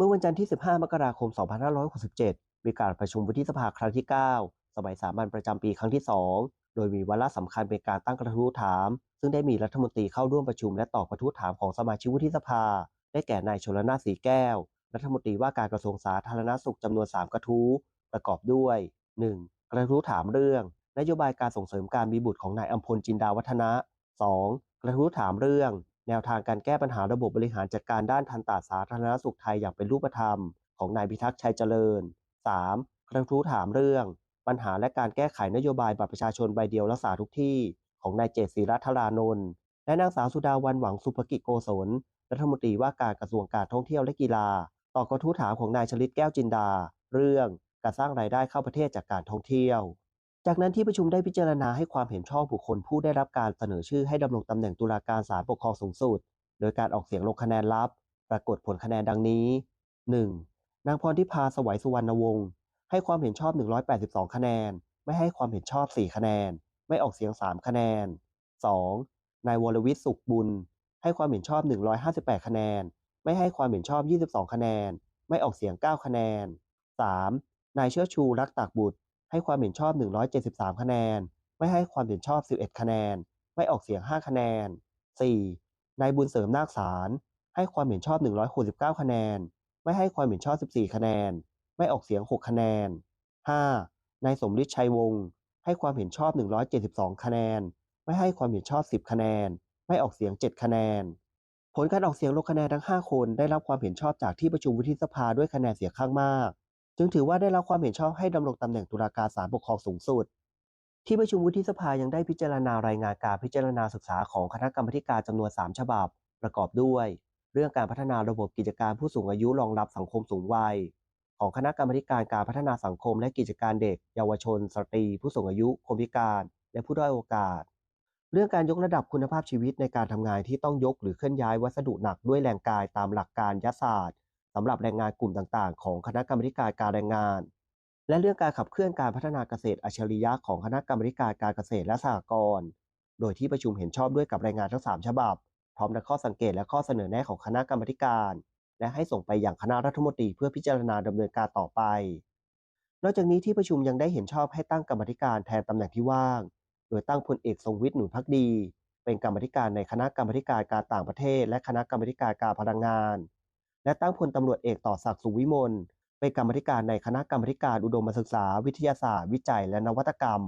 เมื่อวันจันทร์ที่ 15 มกราคม 2567 มีการประชุมวุฒิสภาครั้งที่ 9 สมัยสามัญประจำปีครั้งที่ 2 โดยมีวาระสำคัญเป็นการตั้งกระทู้ถาม ซึ่งได้มีรัฐมนตรีเข้าร่วมประชุมและตอบกระทู้ถามของสมาชิกวุฒิสภา ได้แก่นายชลนาถสีแก้ว รัฐมนตรีว่าการกระทรวงสาธารณสุขจำนวน 3 กระทู้ ประกอบด้วย 1. กระทู้ถามเรื่อง นโยบายการส่งเสริมการมีบุตรของนายอัมพลจินดาวัฒนะ 2. กระทู้ถามเรื่อง แนวทางการแก้ปัญหาระบบบริหารจัดการด้านทันตาสาธารณสุขไทยอย่างเป็นรูปธรรม ของนายพิทักษ์ชัยเจริญ 3. กระทู้ถามเรื่อง ปัญหาและการแก้ไขนโยบายบัตรประชาชนใบเดียวรักษาทุกที่ ของนายเจษศรีรัตรานนท์และนางสาวสุดาวันหวังสุภกิจโกศลรัฐมนตรีว่าการกระทรวงการท่องเที่ยวและกีฬา ต่อกระทู้ถามของนายชลิตแก้วจินดา เรื่องการสร้างรายได้เข้าประเทศจากการท่องเที่ยว จากนั้นที่ประชุมได้พิจารณาให้ความเห็นชอบบุคคลผู้ได้รับการเสนอชื่อให้ดำรงตำแหน่งตุลาการศาลปกครองสูงสุด โดยการออกเสียงลงคะแนนลับ ปรากฏผลคะแนนดังนี้ 1. นางพรทิพาสวัยสุวรรณวงศ์ให้ความเห็นชอบ 182 คะแนน ไม่ให้ความเห็นชอบ 4 คะแนน ไม่ออกเสียง 3 คะแนน 2. นายวรวิทย์สุขบุญ ให้ความเห็นชอบ 158 คะแนน ไม่ให้ความเห็นชอบ 22 คะแนน ไม่ออกเสียง 9 คะแนน 3. นายเชิดชูรักตากบุตร ให้ความเห็นชอบ 173 คะแนน ไม่ให้ความเห็นชอบ 11 คะแนน ไม่ออกเสียง 5 คะแนน 4. นายบุญเสริมนาคสารให้ความเห็นชอบ 169 คะแนน ไม่ให้ความเห็นชอบ 14 คะแนน ไม่ออกเสียง 6 คะแนน 5. นายสมฤทธิ์ชัยวงศ์ให้ความเห็นชอบ 172 คะแนน ไม่ให้ความเห็นชอบ 10 คะแนน ไม่ออกเสียง 7 คะแนน ผลการออกเสียงลงคะแนนทั้ง 5 คนได้รับความเห็นชอบจากที่ประชุมวุฒิสภาด้วยคะแนนเสียงข้างมาก จึงถือว่าได้รับความเห็นชอบให้ดำรงตำแหน่งตุลาการศาลปกครองสูงสุด ที่ประชุมวุฒิสภายังได้พิจารณารายงานการพิจารณาศึกษาของคณะกรรมาการจำนวน 3 ฉบับ ประกอบด้วย เรื่องการพัฒนาระบบกิจการผู้สูงอายุรองรับสังคมสูงวัย ของคณะกรรมการการพัฒนาสังคมและกิจการเด็ก เยาวชน สตรี ผู้สูงอายุคนพิการ และผู้ด้อยโอกาส เรื่องการยกระดับคุณภาพชีวิตในการทำงานที่ต้องยกหรือเคลื่อนย้ายวัสดุหนักด้วยแรงกายตามหลักการยศาสตร์ำหรับแรงงานกลุ่มต่างๆ ของคณะกรรมการการแรงงาน และเรื่องการขับเคลื่อนการพัฒนาเกษตรอัจฉริยะของคณะกรรมการการเกษตรและสหกรณ์โดยที่ประชุมเห็นชอบด้วยกับรายงานทั้ง 3 ฉบับ พร้อมทั้งข้อสังเกตและข้อเสนอแนะของคณะกรรมการ และให้ส่งไปอย่างคณะรัฐมนตรีเพื่อพิจารณาดำเนินการต่อไป นอกจากนี้ที่ประชุมยังได้เห็นชอบให้ตั้งกรรมาการแทนตำแหน่งที่ว่าง โดยตั้งพลเอกทรงวิทย์หนุนพักดี เป็นกรรมาการในคณะกรรมการการต่างประเทศ และคณะกรรมการการพลังงาน และตั้งพลตำรวจเอกต่อศักดิ์สุวิมลเป็นกรรมธิการในคณะกรรมการอุดมศึกษาวิทยาศาสตร์วิจัยและนวัตกรรม